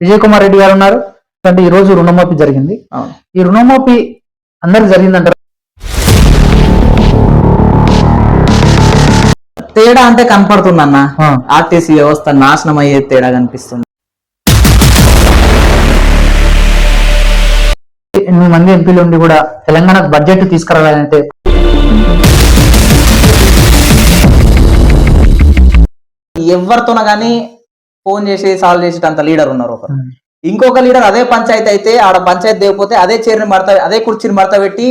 విజయ్ కుమార్ రెడ్డి గారు ఉన్నారు. అంటే ఈ రోజు రుణమాఫీ జరిగింది. ఈ రుణమాఫీ అందరికి జరిగిందంటారు? తేడా అంటే కనపడుతుంది అన్న. ఆర్టీసీ వ్యవస్థ నాశనం అయ్యే తేడా కనిపిస్తుంది. ఎనిమిది మంది ఎంపీలు ఉండి కూడా తెలంగాణకు బడ్జెట్ తీసుకురావాలంటే ఎవరితోన గానీ ఫోన్ చేసి సాల్వ్ చేసేటంత లీడర్ ఉన్నారు ఒకరు. ఇంకొక లీడర్ అదే పంచాయతీ అయితే ఆడ పంచాయతీ దేకపోతే అదే చైర్ని మడత అదే కుర్చీని మడత పెట్టి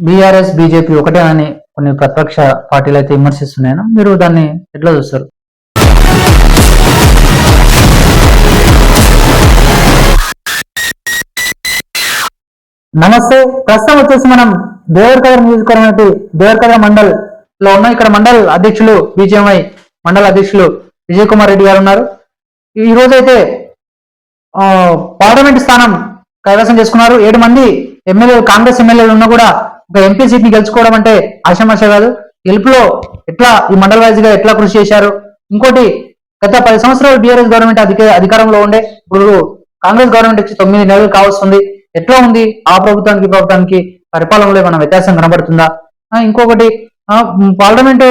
బీఆర్ఎస్ బీజేపీ ఒకటే అని కొన్ని ప్రతిపక్ష పార్టీలు అయితే విమర్శిస్తున్నాయను మీరు దాన్ని ఎట్లా చూస్తారు? నమస్తే ప్రస్తుతం వచ్చేసి మనం దేవరకద్ర నియోజకవర్గం దేవరకద్ర మండల్ లో ఉన్న ఇక్కడ మండల్ అధ్యక్షులు బీజేఎంఐ మండల అధ్యక్షులు విజయ్ కుమార్ రెడ్డి గారు ఉన్నారు. ఈ రోజైతే పార్లమెంట్ స్థానం కైవసం చేసుకున్నారు. ఏడు మంది ఎమ్మెల్యేలు కాంగ్రెస్ ఎమ్మెల్యేలు ఉన్నా కూడా ఒక ఎంపీ సీట్ని గెలుచుకోవడం అంటే ఆశామాష కాదు. గెలుపులో ఎట్లా ఈ మండల వైజ్గా ఎట్లా కృషి చేశారు? ఇంకోటి గత పది సంవత్సరాలు బీఆర్ఎస్ గవర్నమెంట్ అధిక అధికారంలో ఉండే ఇప్పుడు కాంగ్రెస్ గవర్నమెంట్ వచ్చి తొమ్మిది నెలలు కావస్తుంది. ఎట్లా ఉంది? ఆ ప్రభుత్వానికి ప్రభుత్వానికి పరిపాలనలో ఏమైనా వ్యత్యాసం కనబడుతుందా? ఇంకొకటి పార్లమెంటు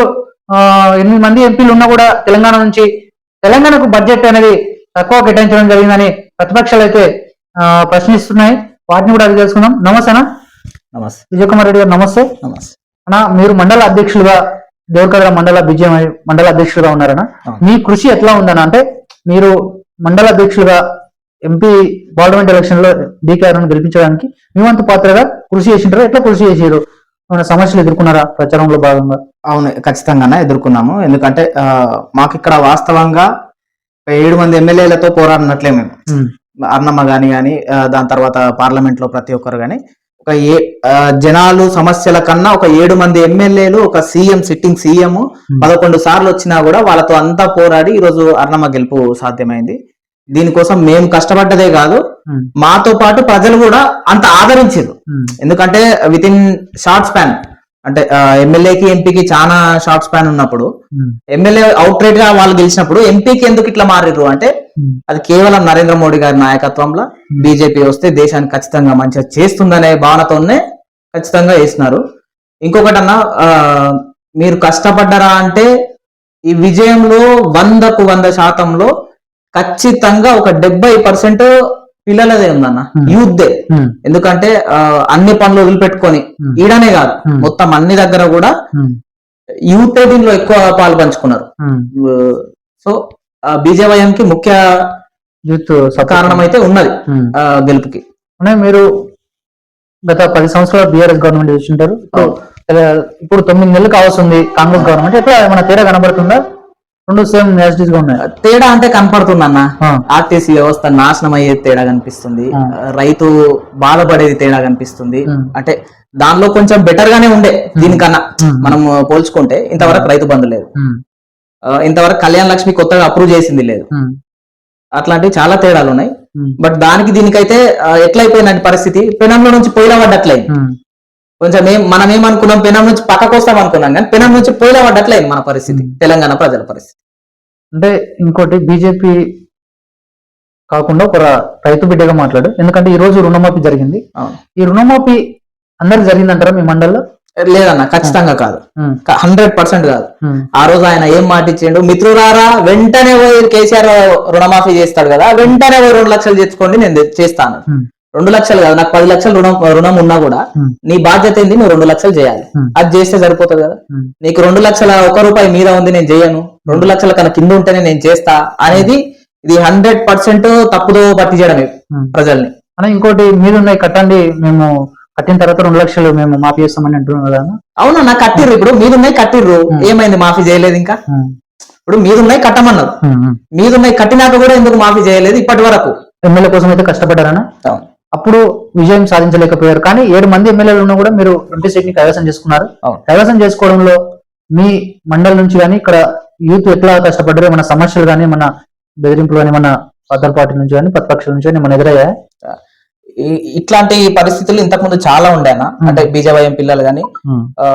ఎనిమిది మంది ఎంపీలు ఉన్నా కూడా తెలంగాణ నుంచి తెలంగాణకు బడ్జెట్ అనేది తక్కువ కేటాయించడం జరిగిందని ప్రతిపక్షాలు అయితే ప్రశ్నిస్తున్నాయి. వాటిని కూడా అది తెలుసుకుందాం. నమస్తేనా నమస్తే. విజయ్ కుమార్ రెడ్డి గారు నమస్తే. నమస్తే. అన్నా మీరు మండల అధ్యక్షులుగా దేవకద్ర మండల విజయం మండల అధ్యక్షులుగా ఉన్నారనా అవును. మీ కృషి ఎట్లా ఉందన్న? అంటే మీరు మండల అధ్యక్షులుగా ఎంపీ పార్లమెంట్ ఎలక్షన్లో డీకేఆర్ గెలిపించడానికి మీ వంతు పాత్రగా కృషి చేసింటారు ఎట్లా కృషి చేసారు సమస్యలు ఎదుర్కొన్నారా ప్రచారంలో భాగంగా? అవును ఖచ్చితంగానే ఎదుర్కొన్నాము. ఎందుకంటే మాకు ఇక్కడ వాస్తవంగా ఏడు మంది ఎమ్మెల్యేలతో పోరాడినట్లే మేము. అన్నమ్మ గాని గాని దాని తర్వాత పార్లమెంట్లో ప్రతి ఒక్కరు గాని ఒక ఏ జనాలు సమస్యల కన్నా ఒక ఏడు మంది ఎమ్మెల్యేలు ఒక సీఎం సిట్టింగ్ సీఎం పదకొండు సార్లు వచ్చినా కూడా వాళ్ళతో అంతా పోరాడి ఈ రోజు అన్నమ్మ గెలుపు సాధ్యమైంది. దీనికోసం మేము కష్టపడ్డదే కాదు ఉమ్, మాతో పాటు ప్రజలు కూడా అంత ఆదరించారు. ఉమ్, ఎందుకంటే విత్ ఇన్ షార్ట్ స్పాన్ అంటే ఎమ్మెల్యేకి ఎంపీకి చాలా షార్ట్ స్పాన్ ఉన్నప్పుడు ఉమ్, ఎమ్మెల్యే అవుట్ రైట్గా వాళ్ళు గెలిచినప్పుడు ఎంపీకి ఎందుకు ఇట్లా మారిర్రు అంటే అది కేవలం నరేంద్ర మోడీ గారి నాయకత్వంలో బీజేపీ వస్తే దేశానికి ఖచ్చితంగా మంచిగా చేస్తుందనే భావనతోనే ఖచ్చితంగా వేసినారు ఇంకొకటి అన్న ఆ, మీరు కష్టపడ్డారా అంటే ఈ విజయంలో వందకు వంద శాతంలో ఖచ్చితంగా ఒక డెబ్బై పర్సెంట్ పిల్లలదే ఉందన్న Hmm. యూత్ దే ఉమ్, ఎందుకంటే అన్ని పనులు వదిలిపెట్టుకొని Hmm. ఈడనే కాదు. Hmm. మొత్తం అన్ని దగ్గర కూడా యూత్ దీనిలో ఎక్కువ పాలు పంచుకున్నారు. సో బీజేవైఎం కి ముఖ్య యూత్. కారణం అయితే ఉన్నది గెలుపుకి. మీరు గత పది సంవత్సరాలు బీఆర్ఎస్ గవర్నమెంట్ చూసింటారు ఇప్పుడు తొమ్మిది నెలలు కావాల్సింది కాంగ్రెస్ గవర్నమెంట్. ఎట్లా ఏమైనా తేడా కనబడుతుందా? రెండు సేమ్ యాజిటీస్గా ఉన్నాయి. తేడా అంటే కనపడుతుంది అన్న ఆర్టీసీ వ్యవస్థ నాశనం అయ్యేది తేడా కనిపిస్తుంది. రైతు బాధపడేది తేడా కనిపిస్తుంది. అంటే దానిలో కొంచెం బెటర్ గానే ఉండే దీనికన్నా. మనం పోల్చుకుంటే ఇంతవరకు రైతు బంధు లేదు. ఇంతవరకు కళ్యాణ్ లక్ష్మి కొత్తగా అప్రూవ్ చేసింది లేదు. అట్లాంటివి చాలా తేడాలు ఉన్నాయి. బట్ దానికి దీనికైతే ఆ, ఎట్లయిపోయినట్టు పరిస్థితి పెనంలో నుంచి పొయ్యిలో పడ్డట్లయింది ఉమ్, కొంచెం ఏం మనం ఏమనుకున్నాం పెనం నుంచి పక్కకు వస్తాం అనుకున్నాం కానీ పెనం నుంచి పొయ్యిలో పడ్డట్లయింది మన పరిస్థితి. తెలంగాణ ప్రజల పరిస్థితి. అంటే ఇంకోటి బీజేపీ కాకుండా ఒక రైతు బిడ్డగా మాట్లాడు. ఎందుకంటే ఈ రోజు రుణమాఫీ జరిగింది. ఈ రుణమాఫీ అందరికి జరిగిందంటారా మీ మండల్లో? లేదన్న ఖచ్చితంగా కాదు. హండ్రెడ్ పర్సెంట్ కాదు. ఆ రోజు ఆయన ఏం మాట ఇచ్చిండు? మిత్రులారా వెంటనే పోయి కేసీఆర్ రుణమాఫీ చేస్తాడు కదా వెంటనే పోయి రెండు లక్షలు తెచ్చుకోండి నేను చేస్తాను. రెండు లక్షలు కాదు నాకు పది లక్షలు రుణం రుణం ఉన్నా కూడా నీ బాధ్యత ఏంది? నువ్వు రెండు లక్షలు చేయాలి. అది చేస్తే సరిపోతుంది కదా? నీకు రెండు లక్షల ఒక రూపాయి మీద ఉంది నేను చేయను. రెండు లక్షల కన్నా కింద ఉంటేనే నేను చేస్తా అనేది ఇది హండ్రెడ్ పర్సెంట్ తప్పుదో పట్టి చేయడమే. ప్రజల్ని. అన్న ఇంకోటి మీరు ఉన్నాయి కట్టండి. మేము కట్టిన తర్వాత రెండు లక్షలు మేము మాఫీ చేస్తామని అంటున్నారు కదా? అవునా నాకు కట్టిర్రు. ఇప్పుడు మీదున్నాయి కట్టిర్రు. ఏమైంది? మాఫీ చేయలేదు ఇంకా? ఇప్పుడు మీదున్నాయి కట్టమన్నారు. మీదున్నాయి కట్టినాక కూడా ఎందుకు మాఫీ చేయలేదు ఇప్పటి వరకు? ఎమ్మెల్యే కోసం అయితే కష్టపడ్డారన్న? అప్పుడు విజయం సాధించలేకపోయారు. కానీ ఏడు మంది ఎమ్మెల్యేలు ఉన్నా కూడా మీరు ఎంపీ సీట్ని కైవసం చేసుకున్నారు. కైవసం చేసుకోవడంలో మీ మండలి నుంచి కానీ ఇక్కడ యూత్ ఎట్లా కష్టపడ్డారు? మన సమస్యలు కానీ మన బెదిరింపులు కానీ మన అదర్ పార్టీ నుంచి కానీ ప్రతిపక్షాల నుంచి కానీ మన ఎదురయ్యా ఇట్లాంటి పరిస్థితులు ఇంతకు ముందు చాలా ఉండేనా? అంటే బీజేవైఎం పిల్లలు గాని ఆ,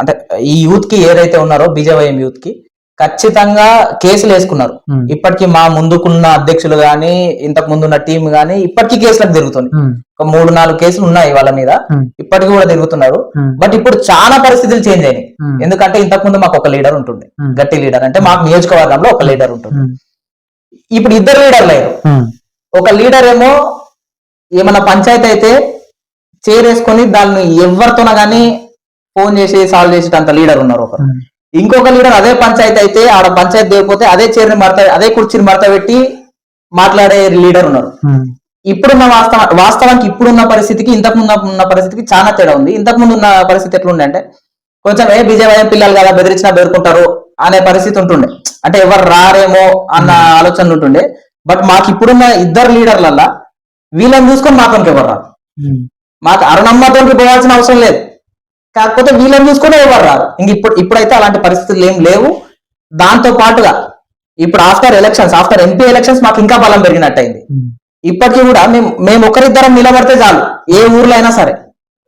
అంటే ఈ యూత్కి ఏదైతే ఉన్నారో బీజేవైఎం యూత్కి ఖచ్చితంగా కేసులు వేసుకున్నారు. ఇప్పటికీ మా ముందుకున్న అధ్యక్షులు గాని ఇంతకు ముందున్న టీం గాని ఇప్పటికీ కేసులకు తిరుగుతుంది ఒక మూడు నాలుగు కేసులు ఉన్నాయి వాళ్ళ మీద. ఇప్పటికీ కూడా తిరుగుతున్నారు. బట్ ఇప్పుడు చాలా పరిస్థితులు చేంజ్ అయినాయి. ఎందుకంటే ఇంతకు ముందు మాకు ఒక లీడర్ ఉంటుండే. గట్టి లీడర్ అంటే మాకు నియోజకవర్గంలో ఒక లీడర్ ఉంటుంది ఇప్పుడు ఇద్దరు లీడర్ లేరు. ఒక లీడర్ ఏమో ఏమన్నా పంచాయతీ అయితే చేరేసుకొని దాన్ని ఎవరితోన గానీ ఫోన్ చేసి సాల్వ్ చేసేటంత లీడర్ ఉన్నారు ఒకరు. ఇంకొక లీడర్ అదే పంచాయతీ అయితే ఆడ పంచాయతీ లేకపోతే అదే చైర్ని మడత అదే కుర్చీని మడత పెట్టి మాట్లాడే లీడర్ ఉన్నారు. ఇప్పుడున్న వాస్తవ వాస్తవానికి ఇప్పుడున్న పరిస్థితికి ఇంతకు ముందు ఉన్న పరిస్థితికి చాలా తేడా ఉంది. ఇంతకు ముందు ఉన్న పరిస్థితి ఎట్లుండే అంటే కొంచెం ఏ బీజేపీ పిల్లలు కదా బెదిరించినా బెదురుకుంటారు అనే పరిస్థితి ఉంటుండే. అంటే ఎవరు రారేమో అన్న ఆలోచనలు ఉంటుండే. బట్ మాకు ఇప్పుడున్న ఇద్దరు లీడర్లల్లా వీళ్ళని చూసుకొని మాతోనికి ఎవరు ఉమ్, మాకు అరుణమ్మతోనికి పోవాల్సిన అవసరం లేదు. కాకపోతే వీళ్ళని చూసుకొని ఎవరు రారు. ఇంక ఇప్పుడు ఇప్పుడైతే అలాంటి పరిస్థితులు ఏం లేవు. దాంతో పాటుగా ఇప్పుడు after elections after MP elections మాకు ఇంకా బలం పెరిగినట్టయింది. ఇప్పటికీ కూడా మేము మేము ఒకరిద్దరం నిలబడితే చాలు. ఏ ఊర్లో అయినా సరే.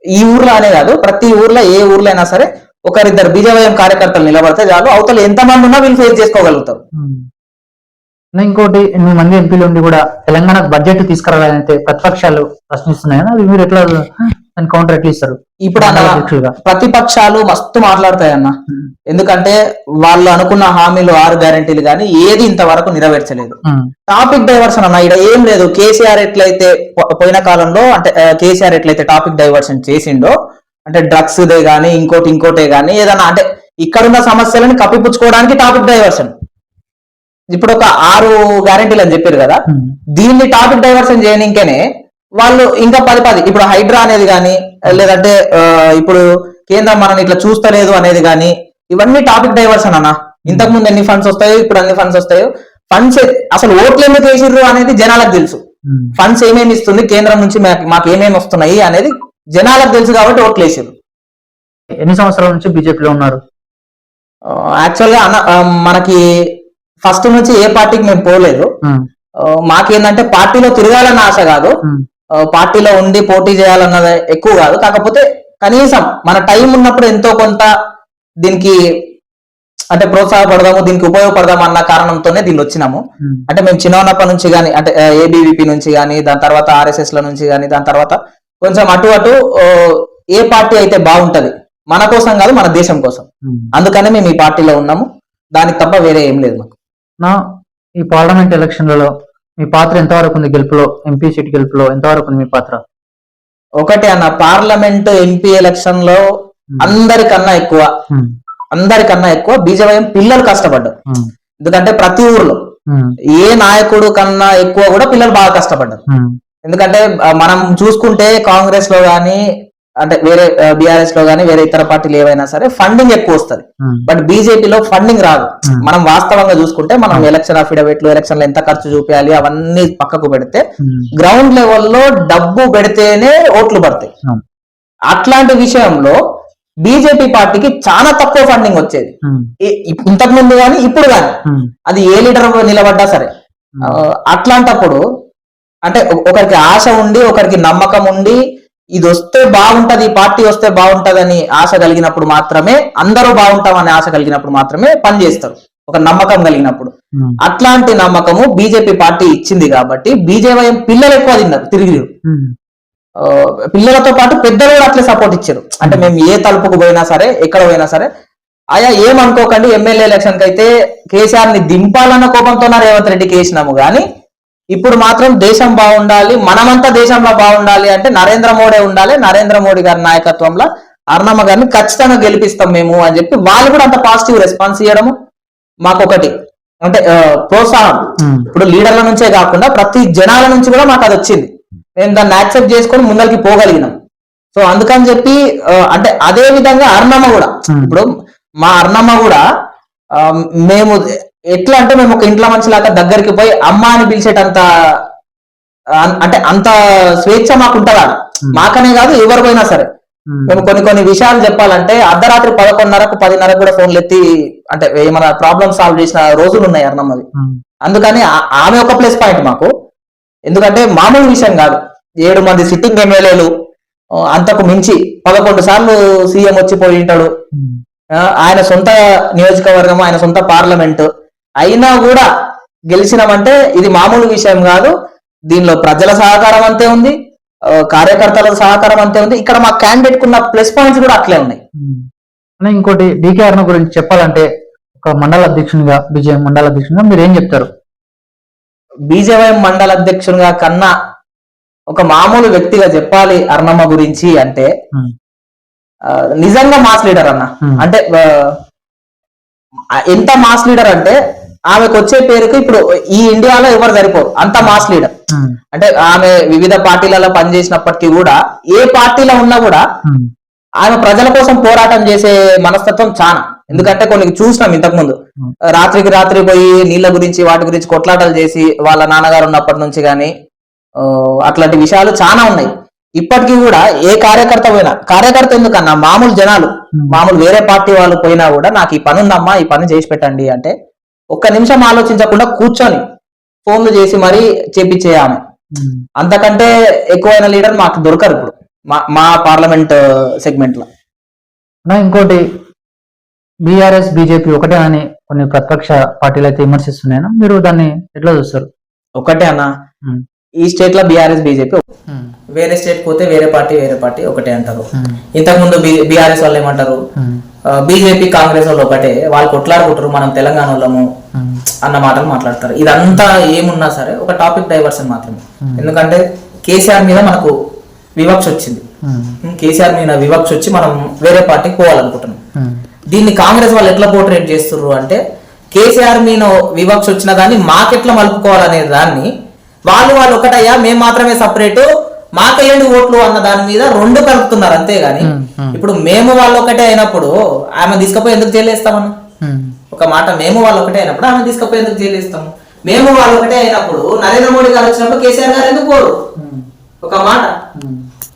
ఈ ఊర్లో అనే కాదు ప్రతి ఊర్లో ఏ ఊర్లో అయినా సరే ఒకరిద్దరు బీజేవైఎం కార్యకర్తలు నిలబడితే చాలు. అవతల ఎంతమంది ఉన్నా వీళ్ళు ఫేస్ చేసుకోగలుగుతారు. ఇంకోటి ఎనిమిది మంది ఎంపీలు ఉండి కూడా తెలంగాణకు బడ్జెట్ తీసుకురావాలని అయితే ప్రతిపక్షాలు ప్రశ్నిస్తున్నాయి? అది మీరు ఎట్లా దాని కౌంటర్ ఎట్లా ఇస్తారు ఇప్పుడు అన్న ప్రతిపక్షాలు మస్తు మాట్లాడతాయి అన్న. ఉమ్, ఎందుకంటే వాళ్ళు అనుకున్న హామీలు ఆరు గ్యారెంటీలు కానీ ఏది ఇంతవరకు నెరవేర్చలేదు. టాపిక్ డైవర్షన్ అన్న ఇక్కడ ఏం లేదు. కేసీఆర్ ఎట్లయితే పోయిన కాలంలో అంటే కేసీఆర్ ఎట్లయితే టాపిక్ డైవర్షన్ చేసిండో అంటే డ్రగ్స్ దే గానీ ఇంకోటి ఇంకోటే గానీ ఏదన్నా అంటే ఇక్కడున్న సమస్యలను కప్పిపుచ్చుకోవడానికి టాపిక్ డైవర్షన్ ఇప్పుడు ఒక ఆరు గ్యారెంటీలు అని చెప్పారు కదా. ఉమ్, దీన్ని టాపిక్ డైవర్షన్ చేయడానికేనే వాళ్ళు ఇంకా పది పది. ఇప్పుడు హైడ్రా అనేది కానీ లేదంటే ఇప్పుడు కేంద్రం మనని ఇట్లా చూస్తలేదు అనేది కానీ ఇవన్నీ టాపిక్ డైవర్షన్ అన్న ఇంతకు ముందు ఎన్ని ఫండ్స్ వస్తాయో ఇప్పుడు అన్ని ఫండ్స్ వస్తాయో ఫండ్స్ అసలు ఓట్లు ఎందుకు వేసిర్రు అనేది జనాలకు తెలుసు. ఫండ్స్ ఏమేమి ఇస్తుంది కేంద్రం నుంచి మాకు- ఏమేమి వస్తున్నాయి అనేది జనాలకు తెలుసు కాబట్టి ఓట్లు వేసిర్రు. ఎన్ని సంవత్సరాల నుంచి బీజేపీలో ఉన్నారు? యాక్చువల్గా మనకి ఫస్ట్ నుంచి ఏ పార్టీకి మేము పోలేదు. మాకేందంటే పార్టీలో తిరగాలన్న ఆశ కాదు. పార్టీలో ఉండి పోటీ చేయాలన్నది ఎక్కువ కాదు. కాకపోతే కనీసం మన టైం ఉన్నప్పుడు ఎంతో కొంత దీనికి అంటే ప్రోత్సాహపడదాము దీనికి ఉపయోగపడదాము అన్న కారణంతోనే దీన్ని వచ్చినాము. అంటే మేము చిన్నప్పటి నుంచి కానీ అంటే ఏబీవీపీ నుంచి కానీ దాని తర్వాత ఆర్ఎస్ఎస్ ల నుంచి కానీ దాని తర్వాత కొంచెం అటు అటు ఏ పార్టీ అయితే బాగుంటది మన కోసం కాదు మన దేశం కోసం. అందుకనే మేము ఈ పార్టీలో ఉన్నాము. దానికి తప్ప వేరే ఏం లేదు మాకు. నా ఈ పార్లమెంట్ ఎలక్షన్లలో మీ పాత్ర ఎంతవరకు ఉంది గెలుపులో? ఎంపీ సీట్ గెలుపులో ఎంతవరకు ఉంది మీ పాత్ర? ఒకటి అన్న పార్లమెంట్ ఎంపీ ఎలక్షన్లో అందరికన్నా ఎక్కువ. అందరికన్నా ఎక్కువ బీజేపీ పిల్లలు కష్టపడ్డారు. ఎందుకంటే ప్రతి ఊర్లో ఏ నాయకుడు కన్నా ఎక్కువ కూడా పిల్లలు బాగా కష్టపడ్డారు. ఎందుకంటే మనం చూసుకుంటే కాంగ్రెస్లో గానీ అంటే వేరే బీఆర్ఎస్లో గానీ వేరే ఇతర పార్టీలు ఏవైనా సరే ఫండింగ్ ఎక్కువ వస్తుంది. బట్ బీజేపీలో ఫండింగ్ రాదు. Hmm. మనం వాస్తవంగా చూసుకుంటే మనం ఎలక్షన్ అఫిడవిట్లు ఎలక్షన్లో ఎంత ఖర్చు చూపించాలి అవన్నీ పక్కకు పెడితే గ్రౌండ్ లెవెల్లో డబ్బు పెడితేనే ఓట్లు పడతాయి. అవును. అట్లాంటి విషయంలో బీజేపీ పార్టీకి చాలా తక్కువ ఫండింగ్ వచ్చేది. ఇంతకు ముందు కానీ ఇప్పుడు కానీ అది ఏ లీడర్ నిలబడ్డా సరే. అట్లాంటప్పుడు అంటే ఒకరికి ఆశ ఉండి ఒకరికి నమ్మకం ఉండి ఇది వస్తే బాగుంటది ఈ పార్టీ వస్తే బాగుంటదని ఆశ కలిగినప్పుడు మాత్రమే అందరూ బాగుంటామనే ఆశ కలిగినప్పుడు మాత్రమే పని చేస్తారు ఒక నమ్మకం కలిగినప్పుడు. అట్లాంటి నమ్మకము బీజేపీ పార్టీ ఇచ్చింది కాబట్టి బీజేపీ పిల్లలు ఎక్కువ తిన్నారు తిరిగి పిల్లలతో పాటు పెద్దలు కూడా అట్లే సపోర్ట్ ఇచ్చారు. అంటే మేము. ఏ తలుపుకు పోయినా సరే ఎక్కడ పోయినా సరే ఆయా ఏమనుకోకండి ఎమ్మెల్యే ఎలక్షన్కి అయితే కేసీఆర్ని దింపాలన్న కోపంతో రేవంత్ రెడ్డికి వేసినాము కానీ ఇప్పుడు మాత్రం దేశం బాగుండాలి మనమంతా దేశంలో బాగుండాలి అంటే నరేంద్ర మోడీ ఉండాలి నరేంద్ర మోడీ గారి నాయకత్వంలో అర్ణమ్మ గారిని ఖచ్చితంగా గెలిపిస్తాం మేము అని చెప్పి వాళ్ళు కూడా అంత పాజిటివ్ రెస్పాన్స్ ఇవ్వడము మాకు ఒకటి అంటే ప్రోత్సాహం. ఇప్పుడు లీడర్ల నుంచే కాకుండా ప్రతి జనాల నుంచి కూడా మాకు అది వచ్చింది. మేము దాన్ని యాక్సెప్ట్ చేసుకొని ముందరికి పోగలిగినాం. సో అందుకని చెప్పి అంటే అదే విధంగా అర్ణమ్మ కూడా. ఇప్పుడు మా అర్ణమ్మ కూడా మేము ఎట్లా అంటే మేము ఒక ఇంట్లో మనిషిలాగా దగ్గరికి పోయి అమ్మ అని పిలిచేటంత అంటే అంత స్వేచ్ఛ మాకు ఉంటుందా. మాకనే కాదు ఎవరు పోయినా సరే. మేము. కొన్ని కొన్ని విషయాలు చెప్పాలంటే అర్ధరాత్రి పదకొండున్నరకు పదిన్నరకు కూడా ఫోన్లు ఎత్తి అంటే ఏమైనా ప్రాబ్లమ్ సాల్వ్ చేసిన రోజులు ఉన్నాయి అర్ణమ్మది ఉమ్, అందుకని ఆమె ఒక ప్లస్ పాయింట్ మాకు. ఎందుకంటే మామూలు విషయం కాదు. ఏడు మంది సిట్టింగ్ ఎమ్మెల్యేలు అంతకు మించి పదకొండు సార్లు సీఎం వచ్చి పోయి ఉంటాడు ఆయన సొంత నియోజకవర్గం ఆయన సొంత పార్లమెంట్ అయినా కూడా గెలిచినామంటే ఇది మామూలు విషయం కాదు. దీనిలో ప్రజల సహకారం అంతే ఉంది కార్యకర్తల సహకారం అంతే ఉంది. ఇక్కడ మా క్యాండిడేట్ కున్న ప్లస్ పాయింట్స్ కూడా అట్లే ఉన్నాయి. ఇంకోటి డీకే అరుణ గురించి చెప్పాలంటే ఒక మండల అధ్యక్షునిగా బీజేపీ మండల అధ్యక్షునిగా మీరు ఏం చెప్తారు? బీజేవై మండల అధ్యక్షునిగా కన్నా ఒక మామూలు వ్యక్తిగా చెప్పాలి అర్ణమ్మ గురించి అంటే నిజంగా మాస్ లీడర్ అన్న. అంటే ఎంత మాస్ లీడర్ అంటే ఆమెకు వచ్చే పేరుకి ఇప్పుడు ఈ ఇండియాలో ఎవరు సరిపోరు. అంత మాస్ లీడర్. ఉమ్, అంటే ఆమె వివిధ పార్టీలలో పనిచేసినప్పటికీ కూడా ఏ పార్టీలో ఉన్నా కూడా ఉమ్, ఆమె ప్రజల కోసం పోరాటం చేసే మనస్తత్వం చాలా ఎందుకంటే కొన్ని చూసినాం ఇంతకు ముందు Hmm. రాత్రికి రాత్రి పోయి నీళ్ళ గురించి వాటి గురించి కొట్లాటలు చేసి వాళ్ళ నాన్నగారు ఉన్నప్పటి నుంచి గాని ఆ, అట్లాంటి విషయాలు చాలా ఉన్నాయి. ఇప్పటికీ కూడా ఏ కార్యకర్త పోయినా కార్యకర్త ఎందుకన్నా మామూలు జనాలు Hmm. మామూలు వేరే పార్టీ వాళ్ళు పోయినా కూడా నాకు ఈ పని ఉందమ్మా ఈ పని చేసి పెట్టండి అంటే ఒక్క నిమిషం ఆలోచించకుండా కూర్చొని ఫోన్లు చేసి మరీ చేపించే ఆమె. అంతకంటే ఎక్కువైన లీడర్ మాకు దొరకరు ఇప్పుడు. మా మా పార్లమెంట్ సెగ్మెంట్లో ఇంకోటి బీఆర్ఎస్ బీజేపీ ఒకటే అని కొన్ని ప్రతిపక్ష పార్టీలు అయితే విమర్శిస్తున్నాయన మీరు దాన్ని ఎట్లా చూస్తారు? ఒకటే అన్న. ఈ స్టేట్లో బీఆర్ఎస్ బీజేపీ వేరే స్టేట్ పోతే వేరే పార్టీ వేరే పార్టీ ఒకటే అంటారు. ఉమ్, ఇంతకు ముందు బీఆర్ఎస్ వాళ్ళు ఏమంటారు? బీజేపీ కాంగ్రెస్ వాళ్ళు ఒకటే వాళ్ళు కొట్లాడుకుంటారు మనం తెలంగాణ వాళ్ళము ఉమ్, అన్న మాటలు మాట్లాడతారు. ఇదంతా ఏమున్నా సరే ఒక టాపిక్ డైవర్షన్ మాత్రమే. ఎందుకంటే కేసీఆర్ మీద మనకు వివక్ష వచ్చింది. ఉమ్, కేసీఆర్ మీద వివక్ష వచ్చి మనం వేరే పార్టీకి పోవాలనుకుంటున్నాం. దీన్ని కాంగ్రెస్ వాళ్ళు ఎట్లా పోర్ట్రేట్ చేస్తుర్రు అంటే కేసీఆర్ మీద వివక్ష వచ్చిన దాన్ని మాకెట్లా మలుపుకోవాలనే దాన్ని వాళ్ళు వాళ్ళు ఒకటయ్యా మేము మాత్రమే సపరేట్ మాకెళ్ళండి ఓట్లు అన్న దాని మీద రెండు కలుపుతున్నారు అంతేగాని. ఇప్పుడు మేము వాళ్ళు ఒకటే అయినప్పుడు ఆమె తీసుకుపోయి ఎందుకు జైలేస్తామన్న ఒక మాట మేము వాళ్ళు ఒకటే అయినప్పుడు ఆమె తీసుకుపోయి ఎందుకు జైలేస్తాము మేము వాళ్ళు ఒకటే అయినప్పుడు నరేంద్ర మోడీ గారు వచ్చినప్పుడు కేసీఆర్ గారు ఎందుకు పోరు? ఒక మాట.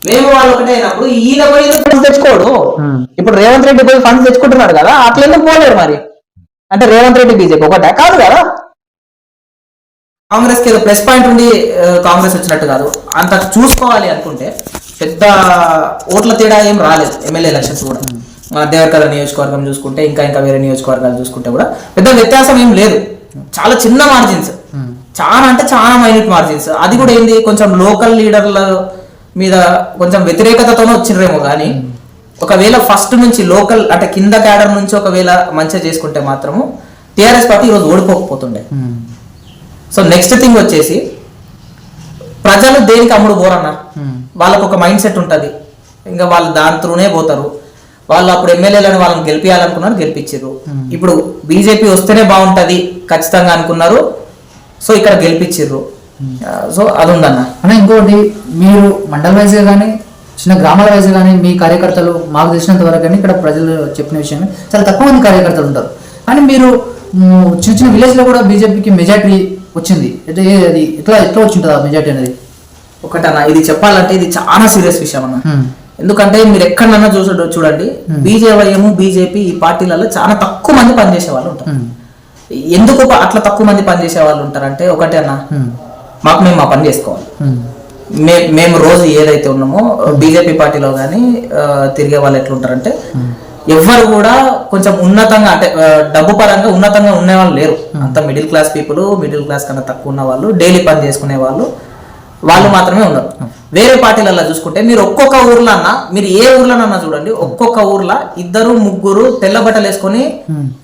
మేము. వాళ్ళు ఒకటే అయినప్పుడు ఈయన పోయి ఫండ్స్ తెచ్చుకోడు. ఇప్పుడు రేవంత్ రెడ్డి పోయి ఫండ్స్ తెచ్చుకుంటున్నాడు కదా అట్లా ఎందుకు పోలేరు మరి? అంటే రేవంత్ రెడ్డి బీజేపీ ఒకటే కాదు కదా? కాంగ్రెస్కి ఏదో ప్లస్ పాయింట్ ఉండి కాంగ్రెస్ వచ్చినట్టు కాదు. అంత చూసుకోవాలి అనుకుంటే పెద్ద ఓట్ల తేడా ఏం రాలేదు. ఎమ్మెల్యే ఎలక్షన్స్ కూడా. మన దేవరకథ నియోజకవర్గం చూసుకుంటే ఇంకా ఇంకా వేరే నియోజకవర్గాలు చూసుకుంటే కూడా పెద్ద వ్యత్యాసం ఏం లేదు. చాలా చిన్న మార్జిన్స్. చాలా అంటే చాలా మైన్యూట్ మార్జిన్స్ అది కూడా ఏంది? కొంచెం లోకల్ లీడర్ల మీద కొంచెం వ్యతిరేకతతోనే వచ్చిండ్రేమో కానీ ఒకవేళ ఫస్ట్ నుంచి లోకల్ అంటే కింద క్యాడర్ నుంచి ఒకవేళ మంచిగా చేసుకుంటే మాత్రము టీఆర్ఎస్ పార్టీ ఈరోజు ఓడిపోకపోతుండే. సో నెక్స్ట్ థింగ్ వచ్చేసి ప్రజలు దేనికి అమ్ముడు పోరన్నా ఉమ్, వాళ్ళకు ఒక మైండ్ సెట్ ఉంటుంది. ఇంకా వాళ్ళు దాని త్రూనే పోతారు. వాళ్ళు అప్పుడు ఎమ్మెల్యేలను వాళ్ళని గెలిపించాలనుకున్నారు గెలిపించారు ఇప్పుడు బీజేపీ వస్తేనే బాగుంటది ఖచ్చితంగా అనుకున్నారు. సో ఇక్కడ గెలిపించారు సో అది ఉందన్న అన్న ఇంకోటి మీరు మండల వైజ్గా కానీ చిన్న గ్రామాల వైజ్గా కానీ మీ కార్యకర్తలు మాకు తెలిసినంత వరకు కానీ ఇక్కడ ప్రజలు చెప్పిన విషయం చాలా తక్కువ మంది కార్యకర్తలు ఉంటారు. కానీ మీరు చిన్న చిన్న విలేజ్లో కూడా బీజేపీకి మెజార్టీ వచ్చింది. అంటే అది ఎట్లా ఎట్లా వచ్చింటుంది ఆ మెజార్టీ అనేది? ఒకటన్నా ఇది చెప్పాలంటే ఇది చాలా సీరియస్ విషయం అన్న. ఎందుకంటే మీరు ఎక్కడన్నా చూస చూడండి బీజేవైఎం బీజేపీ ఈ పార్టీలలో చాలా తక్కువ మంది పనిచేసే వాళ్ళు ఉంటారు ఎందుకు అట్లా తక్కువ మంది పనిచేసే వాళ్ళు ఉంటారంటే ఒకటే అన్న మాకు మేము మా పని చేసుకోవాలి. మే మేము రోజు ఏదైతే ఉన్నామో బీజేపీ పార్టీలో కానీ తిరిగే వాళ్ళు ఎట్లుంటారంటే ఎవ్వరు కూడా కొంచెం ఉన్నతంగా అంటే డబ్బు పరంగా ఉన్నతంగా ఉండే వాళ్ళు లేరు అంత middle class people middle class కన్నా తక్కువ ఉన్న వాళ్ళు డైలీ పని చేసుకునే వాళ్ళు వాళ్ళు మాత్రమే ఉన్నారు. వేరే పార్టీలలో చూసుకుంటే మీరు ఒక్కొక్క ఊర్లో మీరు ఏ ఊర్లోనన్నా చూడండి ఒక్కొక్క ఊర్లో ఇద్దరు ముగ్గురు తెల్ల బట్టలు వేసుకొని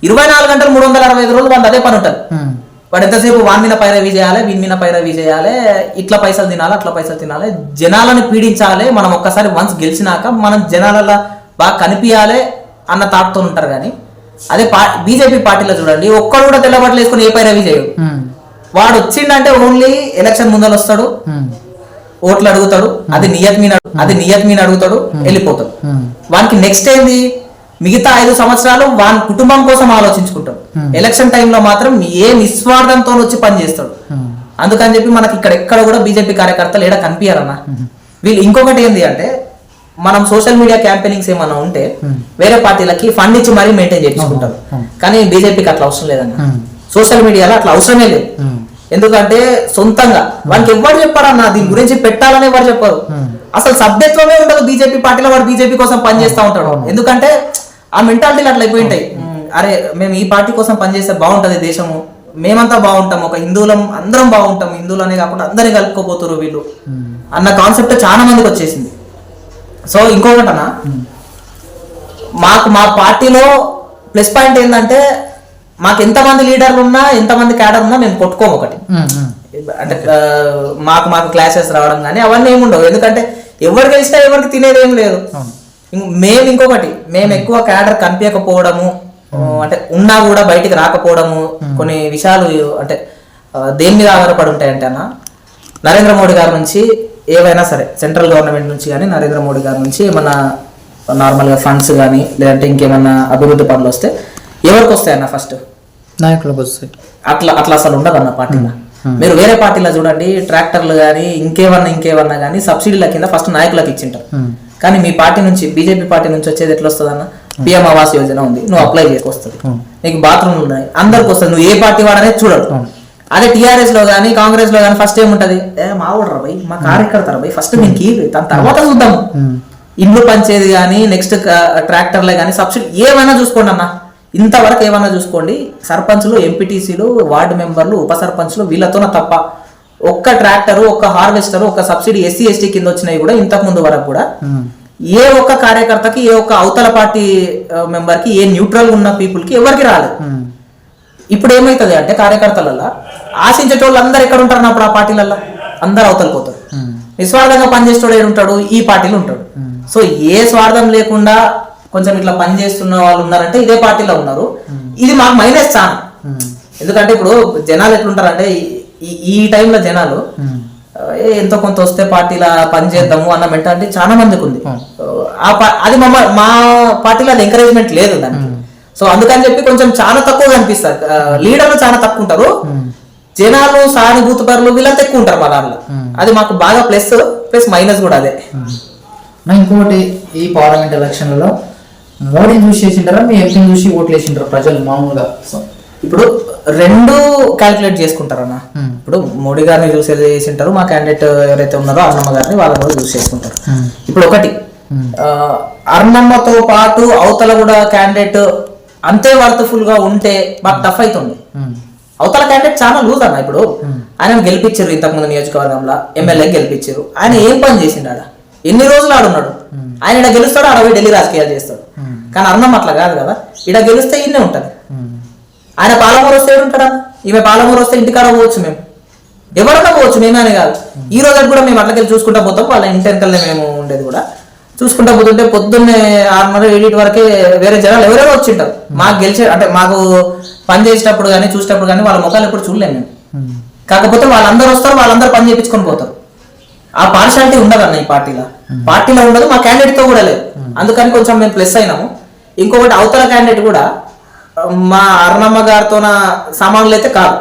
ఇరవై నాలుగు గంటలు మూడు వందల అరవై ఐదు రోజులు వాళ్ళు అదే పని ఉమ్, వాడు ఎంతసేపు వాన్ మీద పైరవి చేయాలి వీని మీద పైరవి చేయాలి ఇట్లా పైసలు తినాలి అట్లా పైసలు తినాలి జనాలను పీడించాలి మనం ఒక్కసారి వన్స్ గెలిచినాక మనం జనాలలో బాగా కనిపించాలి అన్న థాట్తో ఉంటారు కానీ అదే బీజేపీ పార్టీలో చూడండి ఒక్కడు కూడా తెల్లబట్టలు వేసుకొని ఏ చేయడు ఉమ్, వాడు వచ్చిండంటే ఓన్లీ ఎలక్షన్ ముందర వస్తాడు ఓట్లు అడుగుతాడు అది నియత్ మీద అది నియత్ మీద అడుగుతాడు వెళ్ళిపోతాడు. వానికి నెక్స్ట్ ఏంది? మిగతా ఐదు సంవత్సరాలు వాని కుటుంబం కోసం ఆలోచించుకుంటాడు. ఎలక్షన్ టైంలో మాత్రం ఏ నిస్వార్థంతో వచ్చి పని చేస్తాడు. అందుకని చెప్పి మనకి ఇక్కడ ఎక్కడ కూడా బీజేపీ కార్యకర్తలు ఏడ కనిపించారన్న వీళ్ళు ఇంకొకటి ఏంది అంటే మనం సోషల్ మీడియా క్యాంపెయినింగ్స్ ఏమైనా ఉంటే వేరే పార్టీలకి ఫండ్ ఇచ్చి మరీ మెయింటైన్ చేయించుకుంటారు కానీ బీజేపీకి అట్లా అవసరం లేదన్న. సోషల్ మీడియాలో అట్లా అవసరమే లేదు. ఎందుకంటే సొంతంగా వానికి ఎవరు చెప్పారన్న దీని గురించి పెట్టాలని ఎవరు చెప్పరు. అసలు సభ్యత్వమే ఉండదు బీజేపీ పార్టీలో వాడు బీజేపీ కోసం పనిచేస్తా ఉంటాడు. ఎందుకంటే ఆ మెంటాలిటీలు అట్లా అయిపోయి ఉంటాయి. అరే మేము ఈ పార్టీ కోసం పనిచేస్తే బాగుంటది దేశము. మేమంతా బాగుంటాం. ఒక హిందువులం అందరం బాగుంటాం. హిందువులనే కాకుండా అందరినీ కలుపుకోపోతారు వీళ్ళు. అన్న కాన్సెప్ట్ చాలా మందికి వచ్చేసింది. సో ఇంకొకటనా మాకు మా పార్టీలో ప్లస్ పాయింట్ ఏంటంటే మాకు ఎంతమంది లీడర్లు ఉన్నా ఎంతమంది క్యాడర్ ఉన్నా మేము కొట్టుకోము ఒకటి. అంటే మాకు మాకు క్లాసెస్ రావడం కానీ అవన్నీ ఏమి ఉండవు. ఎందుకంటే ఎవరు గెలిచినా ఎవరికి తినేది ఏం లేదు. మేము ఇంకొకటి మేము ఎక్కువ క్యాడర్ కనిపించకపోవడము అంటే ఉన్నా కూడా బయటికి రాకపోవడము కొన్ని విషయాలు అంటే దేని మీద ఆధారపడి ఉంటాయంటే అన్న నరేంద్ర మోడీ గారి నుంచి ఏవైనా సరే సెంట్రల్ గవర్నమెంట్ నుంచి కానీ నరేంద్ర మోడీ గారి నుంచి ఏమన్నా నార్మల్గా ఫండ్స్ కానీ లేదంటే ఇంకేమన్నా అభివృద్ధి పనులు వస్తే ఎవరికి వస్తాయన్న ఫస్ట్? నాయకులకు వస్తాయి అట్లా అట్లా అసలు ఉండదు అన్న పార్టీలో మీరు వేరే పార్టీలో చూడండి ట్రాక్టర్లు కానీ ఇంకేమన్నా ఇంకేమన్నా కానీ సబ్సిడీల కింద ఫస్ట్ నాయకులకు ఇచ్చింటారు. కానీ మీ పార్టీ నుంచి బీజేపీ పార్టీ నుంచి వచ్చేది ఎట్లా వస్తుంది అన్న పిఎం ఆవాస్ యోజన ఉంది. నువ్వు అప్లై చేసుకొస్తుంది. నీకు బాత్రూమ్లు ఉన్నాయి. అందరికి వస్తుంది. నువ్వు ఏ పార్టీ వాడనేది చూడడు అవును. అదే టీఆర్ఎస్లో కానీ కాంగ్రెస్లో కానీ ఫస్ట్ ఏముంటది? ఏ మా ఊడరా భయ్ మా కార్యకర్తారా భయ్ ఫస్ట్ మీకు ఇవ్వు దాని తర్వాత చూద్దాము ఉమ్, ఇండ్లు పంచేది కానీ నెక్స్ట్ ట్రాక్టర్లే కానీ సబ్సిడీ ఏమైనా చూసుకోండి అన్న. ఇంతవరకు ఏమైనా చూసుకోండి. సర్పంచ్లు ఎంపీటీసీలు వార్డు మెంబర్లు ఉప సర్పంచ్లు వీళ్ళతోన తప్ప ఒక్క ట్రాక్టర్ ఒక్క హార్వెస్టర్ ఒక్క సబ్సిడీ ఎస్సీ ఎస్టీ కింద వచ్చినాయి కూడా ఇంతకు ముందు వరకు కూడా ఉమ్, ఏ ఒక్క కార్యకర్తకి ఏ ఒక్క అవతల పార్టీ మెంబర్కి ఏ న్యూట్రల్ ఉన్న పీపుల్కి ఎవరికి రాలేదు. ఇప్పుడు ఏమైతుంది అంటే కార్యకర్తలల్లో ఆశించేటోళ్ళు అందరు ఎక్కడ ఉంటారు అప్పుడు ఆ పార్టీలల్లో? అందరు అవతల పోతారు. నిస్వార్థంగా పనిచేసేవాడు ఏడు ఉంటాడు ఈ పార్టీలో ఉంటాడు. సో ఏ స్వార్థం లేకుండా కొంచెం ఇట్లా పని చేస్తున్న వాళ్ళు ఉన్నారంటే ఇదే పార్టీలో ఉన్నారు. ఇది మాకు మైనస్ చాలా ఉమ్, ఎందుకంటే ఇప్పుడు జనాలు ఎట్లుంటారంటే ఈ- ఈ టైంలో జనాలు ఎంతో కొంత వస్తే పార్టీలా పని చేద్దాము అన్న మెంటాలిటీ చాలా మందికి ఉంది. ఆ అది మా మా పార్టీలో అది ఎంకరేజ్మెంట్ లేదు దానికి. సో అందుకని చెప్పి కొంచెం చాలా తక్కువ కనిపిస్తారు లీడర్లు చాలా తక్కువ ఉంటారు. జనాలు సానుభూతి పరులు వీళ్ళంతా ఎక్కువ ఉంటారు మా దాంట్లో. అది మాకు బాగా ప్లస్ ప్లస్ మైనస్ కూడా అదే. ఇంకోటి ఈ పార్లమెంట్ ఎలక్షన్లలో మోడీని చూసి చేసింటారా మీ ఎంపీని చూసి ఓట్లు వేసింటారు ప్రజలు మామూలుగా? ఇప్పుడు రెండు క్యాలిక్యులేట్ చేసుకుంటారన్న. Hmm. ఇప్పుడు మోడీ గారిని చూసి చేసింటారు మా క్యాండిడేట్ ఎవరైతే ఉన్నారో అన్నమ్మ గారిని వాళ్ళని కూడా చూస్ చేసుకుంటారు. ఇప్పుడు ఒకటి అరుణమ్మతో పాటు అవతల కూడా క్యాండిడేట్ అంతే వర్త్ఫుల్గా ఉంటే మాకు టఫ్ అవుతుంది. అవతల క్యాండిడేట్ చాలా లూజ్ అన్న ఇప్పుడు. ఆయన గెలిపించారు ఇంతకుముందు నియోజకవర్గంలో ఎమ్మెల్యే గెలిపించారు. ఆయన ఏం పని చేసిండు ఆడ ఎన్ని రోజులు ఆడున్నాడు ఆయన ఇక్కడ గెలుస్తాడు ఆడ ఢిల్లీ రాజకీయాలు చేస్తాడు. కానీ అన్నం అట్లా కాదు కదా. ఇక్కడ గెలిస్తే ఇన్నే ఉంటది. ఆయన పాలమూరు వస్తే ఉంటాడా? ఈమె పాలమూరు వస్తే ఇంటికాడ పోవచ్చు మేము. ఎవరన్నా పోవచ్చు మేమే అని కాదు. ఈ రోజు కూడా మేము అట్లకెళ్ళి చూసుకుంటా పోతాం. వాళ్ళ ఇంటి వెనకాలనే మేము ఉండేది కూడా. చూసుకుంటా పోతుంటే పొద్దున్నే ఆరున్నర ఏడింటి వరకే వేరే జనాలు ఎవరెవరో వచ్చింటారు మాకు గెలిచే అంటే మాకు పని చేసేటప్పుడు కానీ చూసేటప్పుడు కానీ వాళ్ళ ముఖాలు ఎప్పుడు చూడలేము మేము. కాకపోతే వాళ్ళందరూ వస్తారు వాళ్ళందరూ పని చేయించుకొని పోతారు. ఆ పార్షాలిటీ ఉండదు అన్న ఈ పార్టీలో. పార్టీలో ఉండదు మా క్యాండిడేట్తో కూడా లేదు. అందుకని కొంచెం మేము ప్లస్ అయినాము. ఇంకొకటి అవతల క్యాండిడేట్ కూడా మా అరుణమ్మ గారితో సామాన్లు అయితే కాదు.